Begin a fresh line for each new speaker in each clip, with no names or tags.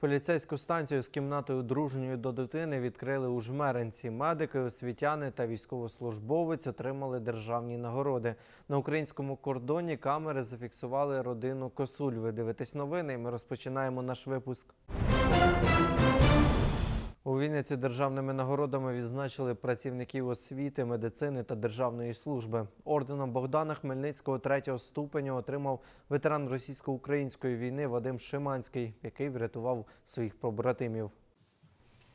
Поліцейську станцію з кімнатою дружньої до дитини відкрили у жмеренці. Медики, освітяни та військовослужбовець отримали державні нагороди. На українському кордоні камери зафіксували родину Косуль. Ви дивитесь новини. і Ми розпочинаємо наш випуск. У Вінниці державними нагородами відзначили працівників освіти, медицини та державної служби. Орденом Богдана Хмельницького третього ступеня отримав ветеран російсько-української війни Вадим Шиманський, який врятував своїх побратимів.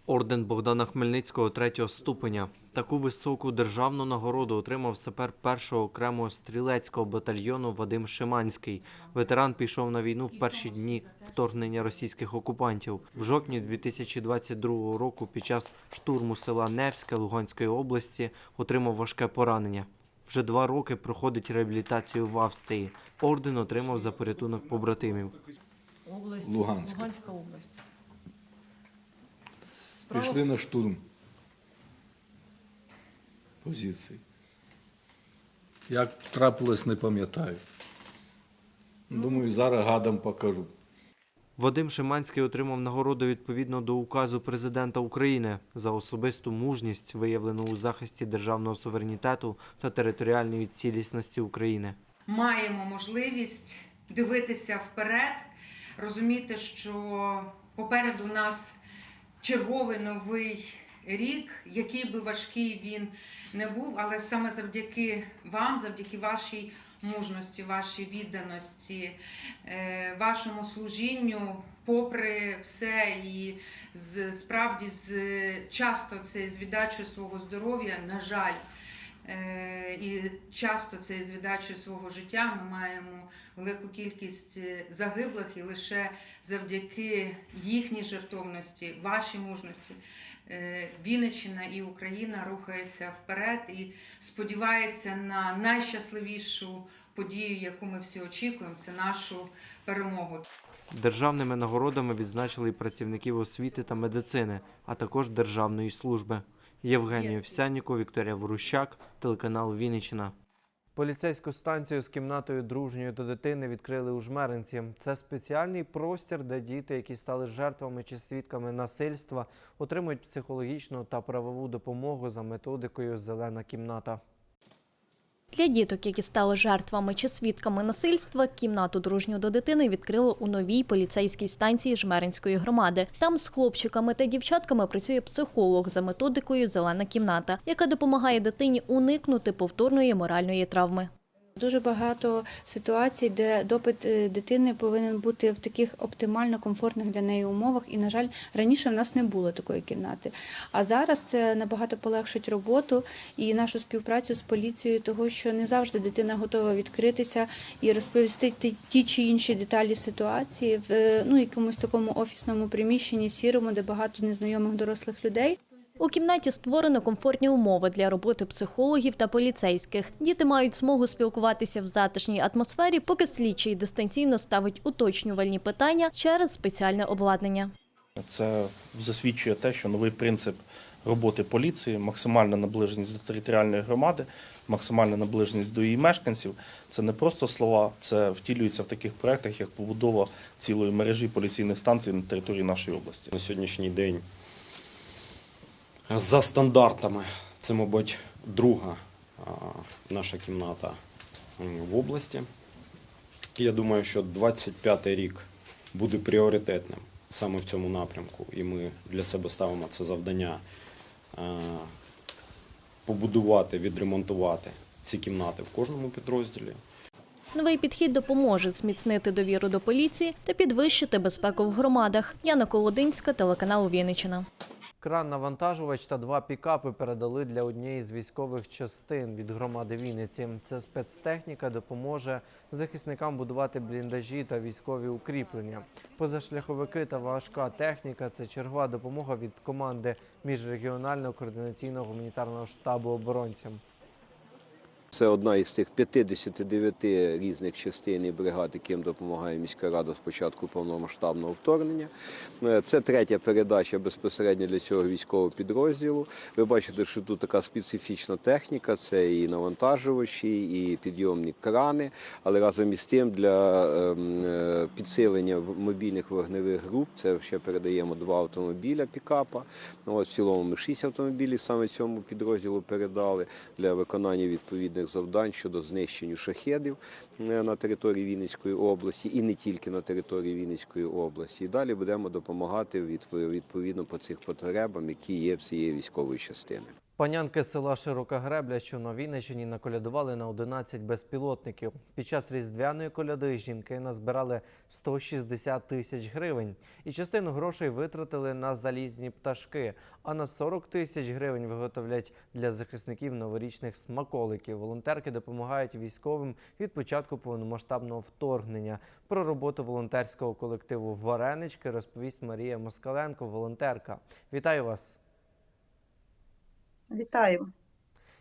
Орден Богдана Хмельницького третього ступеня. Таку високу державну нагороду отримав сапер першого окремого стрілецького батальйону Вадим Шиманський. Ветеран пішов на війну в перші дні вторгнення російських окупантів. В жовтні 2022 року під час штурму села Невське Луганської області отримав важке поранення. Вже два роки проходить реабілітацію в Австрії. Орден отримав за порятунок побратимів.
Область,
Луганська.
Луганська область. Справа
Пішли на штурм позицій. Як трапилось, не пам'ятаю. Думаю, зараз гадам покажу.
Вадим Шиманський отримав нагороду відповідно до указу президента України за особисту мужність, виявлену у захисті державного суверенітету та територіальної цілісності України.
маємо можливість дивитися вперед, розуміти, що попереду нас черговий новий рік, який би важкий він не був, але саме завдяки вам, завдяки вашій мужності, вашій відданості, е, вашому служінню, попри все, і з, справді з, часто це з віддачею свого здоров'я, на жаль. Е, І часто це з віддачею свого життя ми маємо велику кількість е, загиблих, і лише завдяки їхній жертовності, вашій мужності, е, Вінниччина і Україна рухається вперед і сподівається на найщасливішу подію, яку ми всі очікуємо, це нашу перемогу.
Державними нагородами відзначили й працівників освіти та медицини, а також державної служби. Євгенія Овсянніко, Вікторія Ворущак, телеканал Вінниччина. Поліцейську станцію з кімнатою дружньою до дитини відкрили у Жмеринці. Це спеціальний простір, де діти, які стали жертвами чи свідками насильства, отримують психологічну та правову допомогу за методикою Зелена кімната.
Для діток, які стали жертвами чи свідками насильства, кімнату дружню до дитини відкрили у новій поліцейській станції Жмеринської громади. Там з хлопчиками та дівчатками працює психолог за методикою Зелена кімната, яка допомагає дитині уникнути повторної моральної травми.
Дуже багато ситуацій, де допит е, дитини повинен бути в таких оптимально комфортних для неї умовах. І, на жаль, раніше в нас не було такої кімнати. А зараз це набагато полегшить роботу і нашу співпрацю з поліцією, того що не завжди дитина готова відкритися і розповісти ті- чи інші деталі ситуації в е, ну, якомусь такому офісному приміщенні, сірому, де багато незнайомих дорослих людей.
У кімнаті створено комфортні умови для роботи психологів та поліцейських. Діти мають змогу спілкуватися в затишній атмосфері, поки слідчий дистанційно ставить уточнювальні питання через спеціальне обладнання.
Це засвідчує те, що новий принцип роботи поліції, максимальна наближеність до територіальної громади, максимальна наближеність до її мешканців. Це не просто слова, це втілюється в таких проєктах, як побудова цілої мережі поліційних станцій на території нашої області.
на сьогоднішній день за стандартами. Це, мабуть, друга наша кімната в області. Я думаю, що 25-й рік буде пріоритетним саме в цьому напрямку, і ми для себе ставимо це завдання побудувати, відремонтувати ці кімнати в кожному підрозділі.
Новий підхід допоможе зміцнити довіру до поліції та підвищити безпеку в громадах. Яна Колодинська, телеканал Вінниччина.
Кран-навантажувач та два пікапи передали для однієї з військових частин від громади Вінниці. Це спецтехніка допоможе захисникам будувати бліндажі та військові укріплення. Позашляховики та важка техніка це чергова допомога від команди міжрегіонального координаційного гуманітарного штабу оборонцям.
Це одна із тих 59 різних частин і бригад, яким допомагає міська рада з початку повномасштабного вторгнення. Е, Це третя передача безпосередньо для цього військового підрозділу. Ви бачите, що тут така специфічна техніка: це і навантажувачі, і підйомні крани. Але разом із тим для ем, е, підсилення мобільних вогневих груп це ще передаємо два автомобіля пікапа. Ну, От в цілому ми шість автомобілів саме цьому підрозділу передали для виконання відповідних завдань щодо знищення шахедів е, на території Вінницької області і не тільки на території Вінницької області. І далі будемо допомагати відповідно по цих потребам, які є в цієї військової частини.
Панянки села Широка Гребля, що на Вінниччині, наколядували на 11 безпілотників. Під час різдвяної коляди жінки назбирали 160 тисяч гривень. І частину грошей витратили на залізні пташки, а на 40 тисяч гривень виготовлять для захисників новорічних смаколиків. Волонтерки допомагають військовим від початку повномасштабного вторгнення. Про роботу волонтерського колективу Варенички розповість Марія Москаленко, волонтерка. Вітаю вас!
Вітаю.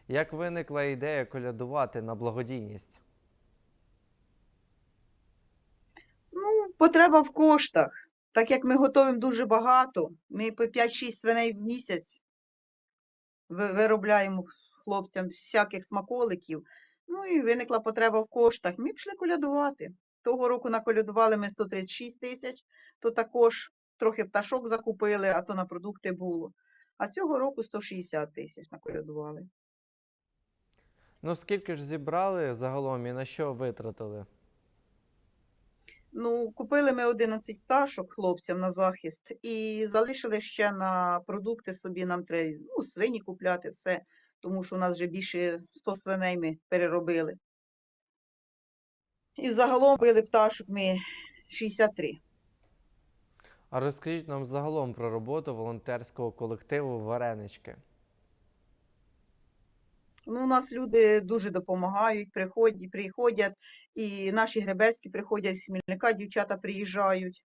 Як виникла ідея колядувати на благодійність?
Ну, потреба в коштах. Так як ми готуємо дуже багато, ми по 5-6 свиней в місяць виробляємо хлопцям всяких смаколиків. Ну і виникла потреба в коштах. Ми пішли колядувати. Того року наколядували ми 136 тисяч, то також трохи пташок закупили, а то на продукти було. А цього року 160 тисяч наколядували.
Ну скільки ж зібрали загалом і на що витратили?
Ну, купили ми 11 пташок хлопцям на захист і залишили ще на продукти собі. Нам треба ну, свині купляти, все, тому що у нас вже більше 100 свиней ми переробили. І загалом купили пташок ми 63.
А розкажіть нам загалом про роботу волонтерського колективу Варенички.
Ну, у нас люди дуже допомагають, приходять, приходять, і наші гребецькі приходять з Хмільника, дівчата приїжджають.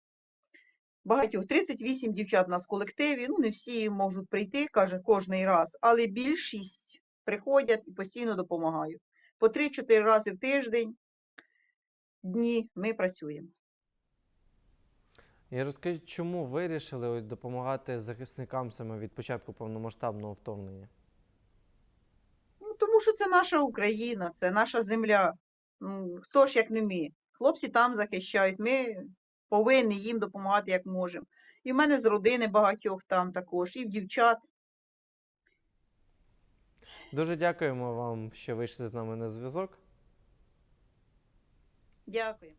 Багатьох 38 дівчат у нас в колективі. Ну, не всі можуть прийти, каже, кожний раз, але більшість приходять і постійно допомагають. По 3-4 рази в тиждень дні ми працюємо.
І розкажіть, чому вирішили допомагати захисникам саме від початку повномасштабного вторгнення?
Ну, тому що це наша Україна, це наша земля. Ну, хто ж як не ми? Хлопці там захищають, ми повинні їм допомагати як можемо. І в мене з родини багатьох там також, і в дівчат.
Дуже дякуємо вам, що вийшли з нами на зв'язок.
Дякую.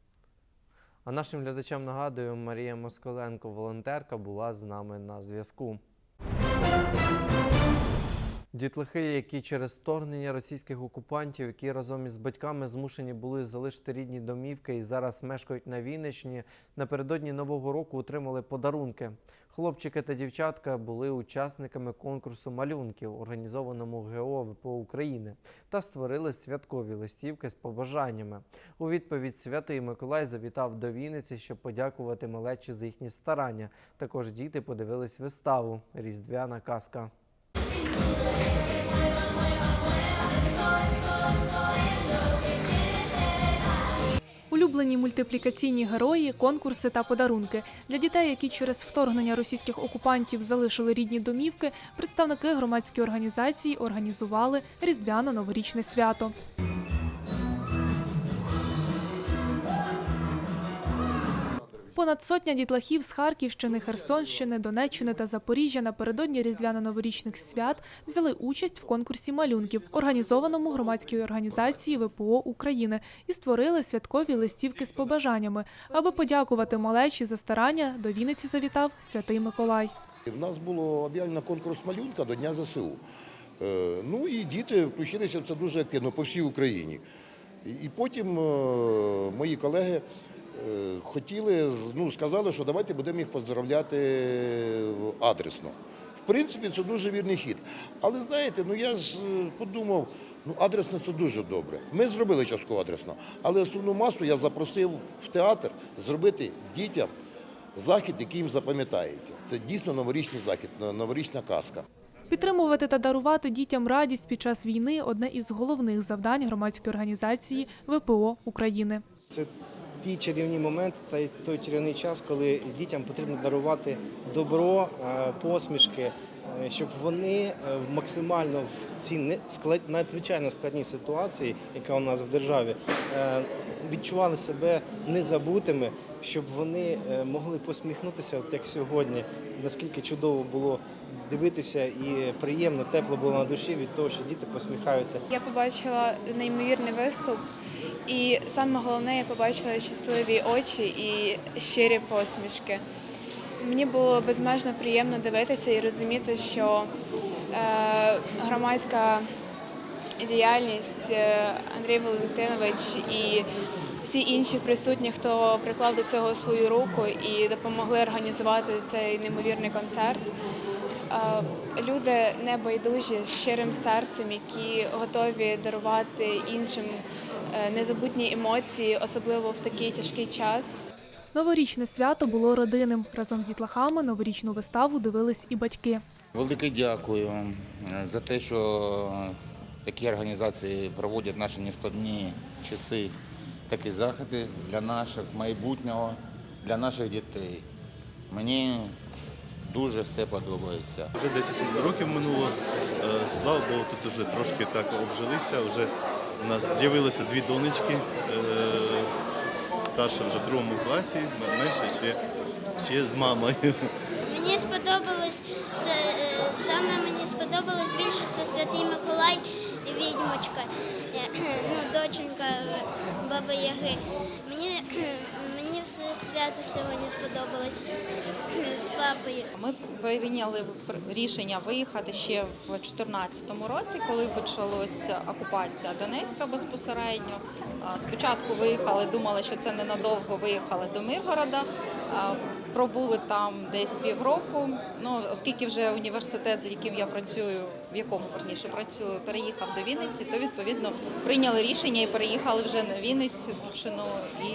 А нашим глядачам нагадую, Марія Москаленко, волонтерка, була з нами на зв'язку. Дітлахи, які через вторгнення російських окупантів, які разом із батьками змушені були залишити рідні домівки і зараз мешкають на Вінниччині, напередодні Нового року отримали подарунки. Хлопчики та дівчатка були учасниками конкурсу малюнків, організованому ГО ВПО України, та створили святкові листівки з побажаннями. У відповідь Святий Миколай завітав до Вінниці, щоб подякувати малечі за їхні старання. Також діти подивились виставу Різдвяна казка.
Улюблені мультиплікаційні герої, конкурси та подарунки для дітей, які через вторгнення російських окупантів залишили рідні домівки. Представники громадської організації організували різдвяно-новорічне свято. Понад сотня дітлахів з Харківщини, Херсонщини, Донеччини та Запоріжжя напередодні різдвяно-новорічних свят взяли участь в конкурсі малюнків, організованому громадською організацією ВПО України, і створили святкові листівки з побажаннями. Аби подякувати малечі за старання, до Вінниці завітав Святий Миколай.
У нас було об'явлено конкурс малюнка до Дня ЗСУ. Е, Ну і діти включилися в це дуже активно по всій Україні. І- потім е, мої колеги хотіли, ну, сказали, що давайте будемо їх поздравляти адресно. В принципі, це дуже вірний хід. Але знаєте, ну я ж е, подумав, ну адресно це дуже добре. Ми зробили частково адресно, але основну масу я запросив в театр зробити дітям захід, який їм запам'ятається. Це дійсно новорічний захід, новорічна казка.
Підтримувати та дарувати дітям радість під час війни одне із головних завдань громадської організації ВПО України.
Це ті чарівні моменти та й той чарівний час, коли дітям потрібно дарувати добро, е, посмішки, е, щоб вони е, максимально в цій надзвичайно складній ситуації, яка у нас в державі, відчували себе незабутими, щоб вони могли посміхнутися, от як сьогодні. Наскільки чудово було дивитися і приємно, тепло було на душі від того, що діти посміхаються.
Я побачила неймовірний виступ, і саме головне, я побачила щасливі очі і щирі посмішки. Мені було безмежно приємно дивитися і розуміти, що е, громадська діяльність е, Андрій Валентинович і всі інші присутні, хто приклав до цього свою руку і допомогли організувати цей неймовірний концерт. Е, Люди небайдужі з щирим серцем, які готові дарувати іншим незабутні емоції, особливо в такий тяжкий час.
Новорічне свято було родинним. Разом з дітлахами новорічну виставу дивились і батьки.
Велике дякую е, за те, що такі організації проводять наші нескладні часи, такі заходи для наших майбутнього, для наших дітей. Мені дуже все подобається.
Вже 10 років минуло. Е, Слава Богу, тут вже трошки так обжилися. Вже у нас з'явилося дві донечки. Е, Старша вже в другому класі, менша ще, ще з мамою.
Мені сподобалось е, саме мені сподобалось більше це Святий Миколай і відьмочка, е, ну, доченька Баби Яги. Мені, свято сьогодні сподобалось е, з папою.
Ми прийняли рішення виїхати ще в 2014 році, коли почалася окупація Донецька безпосередньо. Спочатку виїхали, думали, що це ненадовго виїхали до Миргорода. Пробули там десь півроку. Ну, оскільки вже університет, з яким я працюю, в якому верніше працюю, переїхав до Вінниці, то відповідно прийняли рішення і переїхали вже на Вінницю. І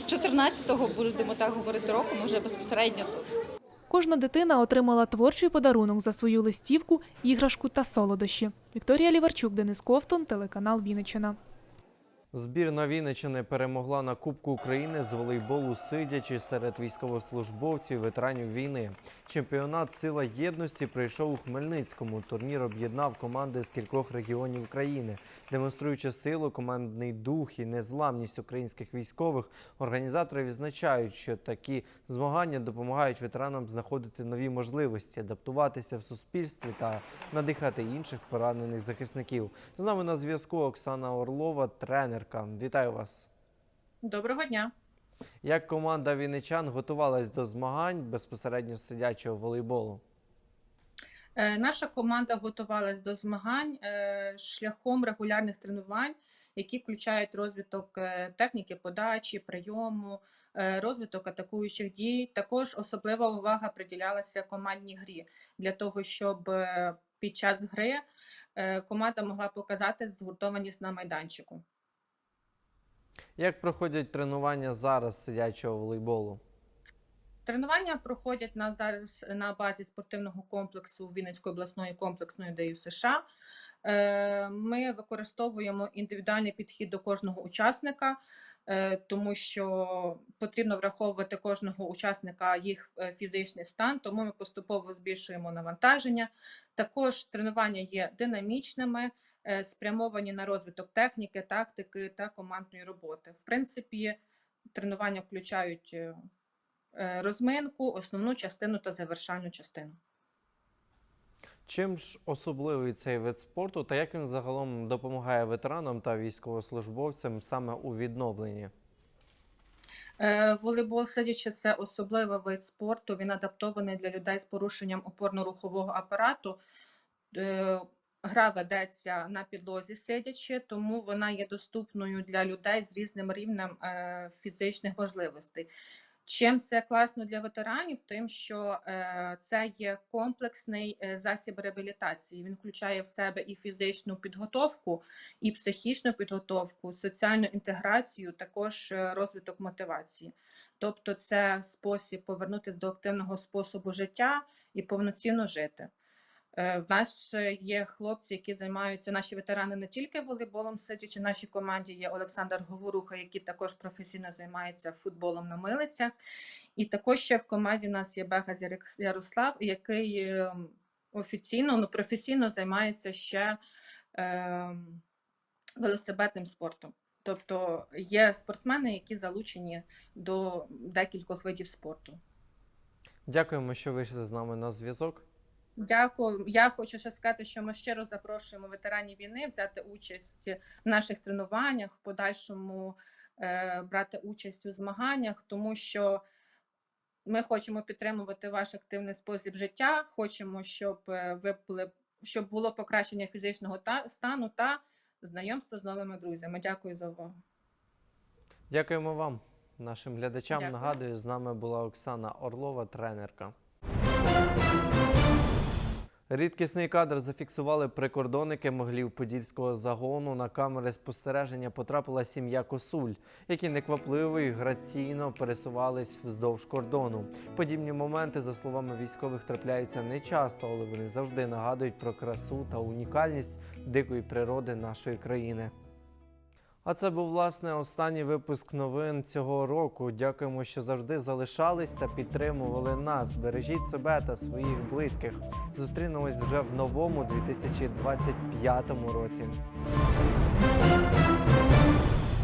з 14-го, будемо так говорити, року, ми вже безпосередньо тут.
Кожна дитина отримала творчий подарунок за свою листівку, іграшку та солодощі. Вікторія Ліварчук, Денис Ковтун, телеканал Вінниччина.
Збірна Вінниччини перемогла на Кубку України з волейболу сидячи серед військовослужбовців ветеранів війни. Чемпіонат Сила єдності прийшов у Хмельницькому. Турнір об'єднав команди з кількох регіонів України. Демонструючи силу, командний дух і незламність українських військових, організатори відзначають, що такі змагання допомагають ветеранам знаходити нові можливості, адаптуватися в суспільстві та надихати інших поранених захисників. З нами на зв'язку Оксана Орлова, тренерка. Вітаю вас!
Доброго дня.
Як команда вінничан готувалась до змагань безпосередньо з сидячого волейболу?
Е, Наша команда готувалась до змагань е, шляхом регулярних тренувань, які включають розвиток е, техніки подачі, прийому, розвиток атакуючих дій. Також особлива увага приділялася командній грі для того, щоб під час гри команда могла показати згуртованість на майданчику.
Як проходять тренування зараз сидячого волейболу?
Тренування проходять на зараз на базі спортивного комплексу Вінницької обласної комплексної ДЮ США. Е, Ми використовуємо індивідуальний підхід до кожного учасника, е, тому що потрібно враховувати кожного учасника їх е, фізичний стан, тому ми поступово збільшуємо навантаження. Також тренування є динамічними, спрямовані на розвиток техніки, тактики та командної роботи. В принципі, тренування включають е, е, розминку, основну частину та завершальну частину.
Чим ж особливий цей вид спорту та як він загалом допомагає ветеранам та військовослужбовцям саме у відновленні?
Е, Волейбол сидячи це особливий вид спорту. Він адаптований для людей з порушенням опорно-рухового апарату. Гра ведеться на підлозі сидячи, тому вона є доступною для людей з різним рівнем е, фізичних можливостей. Чим це класно для ветеранів? Тим, що е, це є комплексний е, засіб реабілітації. Він включає в себе і фізичну підготовку, і психічну підготовку, соціальну інтеграцію, також розвиток мотивації. Тобто, це спосіб повернутися до активного способу життя і повноцінно жити. Е, В нас є хлопці, які займаються наші ветерани не тільки волейболом, сидячи в нашій команді. Є Олександр Говоруха, який також професійно займається футболом на милицях. І також ще в команді в нас є Бегаз Ярослав, який ем, офіційно, ну професійно займається ще ем, велосипедним спортом. Тобто є спортсмени, які залучені до декількох видів спорту.
Дякуємо, що вийшли з нами на зв'язок.
Дякую. Я хочу ще сказати, що ми щиро запрошуємо ветеранів війни взяти участь в наших тренуваннях, в подальшому е, брати участь у змаганнях, тому що ми хочемо підтримувати ваш активний спосіб життя. Хочемо, щоб е, ви були, щоб було покращення фізичного та, стану та знайомство з новими друзями. Дякую за увагу.
Дякуємо вам, нашим глядачам.
Дякую.
Нагадую, з нами була Оксана Орлова, тренерка. Рідкісний кадр зафіксували прикордонники Моглів-Подільського загону. На камери спостереження потрапила сім'я Косуль, які неквапливо і граційно пересувались вздовж кордону. Подібні моменти, за словами військових, трапляються не часто, але вони завжди нагадують про красу та унікальність дикої природи нашої країни. А це був власне останній випуск новин цього року. Дякуємо, що завжди залишались та підтримували нас. Бережіть себе та своїх близьких. Зустрінемось вже в новому 2025 році.